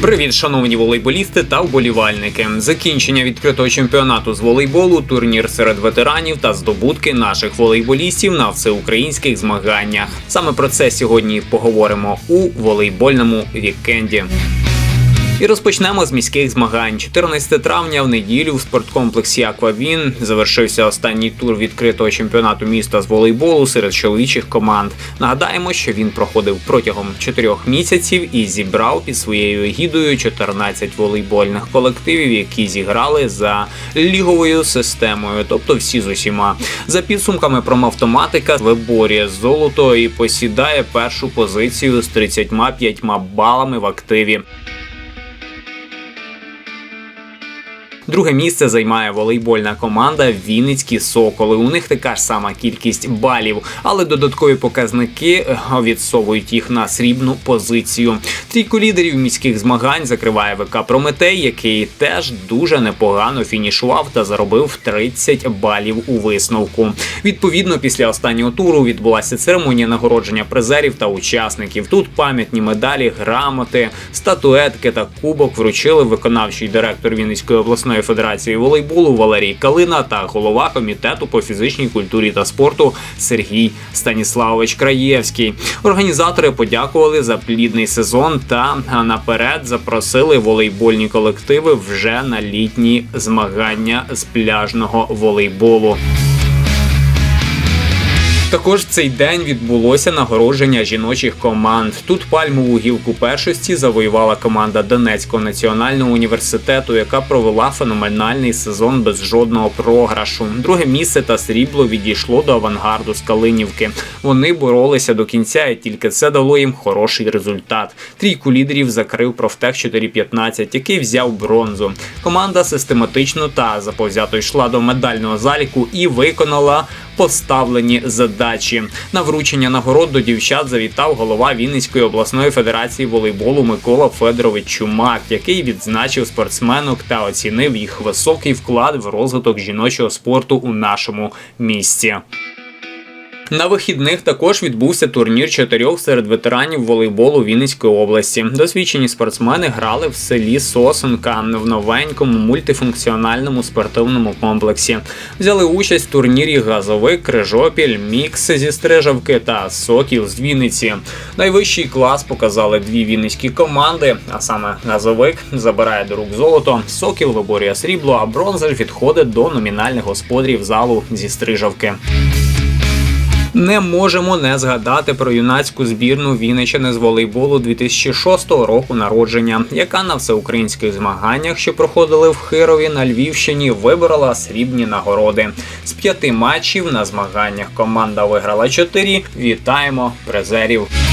Привіт, шановні волейболісти та вболівальники. Закінчення відкритого чемпіонату з волейболу, турнір серед ветеранів та здобутки наших волейболістів на всеукраїнських змаганнях. Саме про це сьогодні поговоримо у волейбольному вікенді. І розпочнемо з міських змагань. 14 травня в неділю в спорткомплексі Аквавін завершився останній тур відкритого чемпіонату міста з волейболу серед чоловічих команд. Нагадаємо, що він проходив протягом 4 місяців і зібрав під своєю егідою 14 волейбольних колективів, які зіграли за ліговою системою, тобто всі з усіма. За підсумками промавтоматика виборює золото і посідає першу позицію з 35 балами в активі. Друге місце займає волейбольна команда Вінницькі Соколи. У них така ж сама кількість балів, але додаткові показники відсовують їх на срібну позицію. Трійку лідерів міських змагань закриває ВК Прометей, який теж дуже непогано фінішував та заробив 30 балів у висновку. Відповідно, після останнього туру відбулася церемонія нагородження призерів та учасників. Тут пам'ятні медалі, грамоти, статуетки та кубок вручили виконавчий директор Вінницької обласної федерації волейболу Валерій Калина та голова комітету по фізичній культурі та спорту Сергій Станіславович Краєвський. Організатори подякували за плідний сезон та наперед запросили волейбольні колективи вже на літні змагання з пляжного волейболу. Також в цей день відбулося нагородження жіночих команд. Тут пальмову гілку першості завоювала команда Донецького національного університету, яка провела феноменальний сезон без жодного програшу. Друге місце та срібло відійшло до авангарду з Калинівки. Вони боролися до кінця, і тільки це дало їм хороший результат. Трійку лідерів закрив профтех 4.15, який взяв бронзу. Команда систематично та заповзято йшла до медального заліку і виконала поставлені задачі. На вручення нагород до дівчат завітав голова Вінницької обласної федерації волейболу Микола Федорович Чумак, який відзначив спортсменок та оцінив їх високий вклад в розвиток жіночого спорту у нашому місті. На вихідних також відбувся турнір чотирьох серед ветеранів волейболу Вінницької області. Досвідчені спортсмени грали в селі Сосенка в новенькому мультифункціональному спортивному комплексі. Взяли участь в турнірі Газовик, Крижопіль, Мікс зі Стрижавки та Сокіл з Вінниці. Найвищий клас показали дві вінницькі команди, а саме Газовик забирає до рук золото, Сокіл виборює срібло, а бронза відходить до номінальних господарів залу зі Стрижавки. Не можемо не згадати про юнацьку збірну Вінничини з волейболу 2006 року народження, яка на всеукраїнських змаганнях, що проходили в Хирові на Львівщині, виборола срібні нагороди. З п'яти матчів на змаганнях команда виграла чотири. Вітаємо призерів.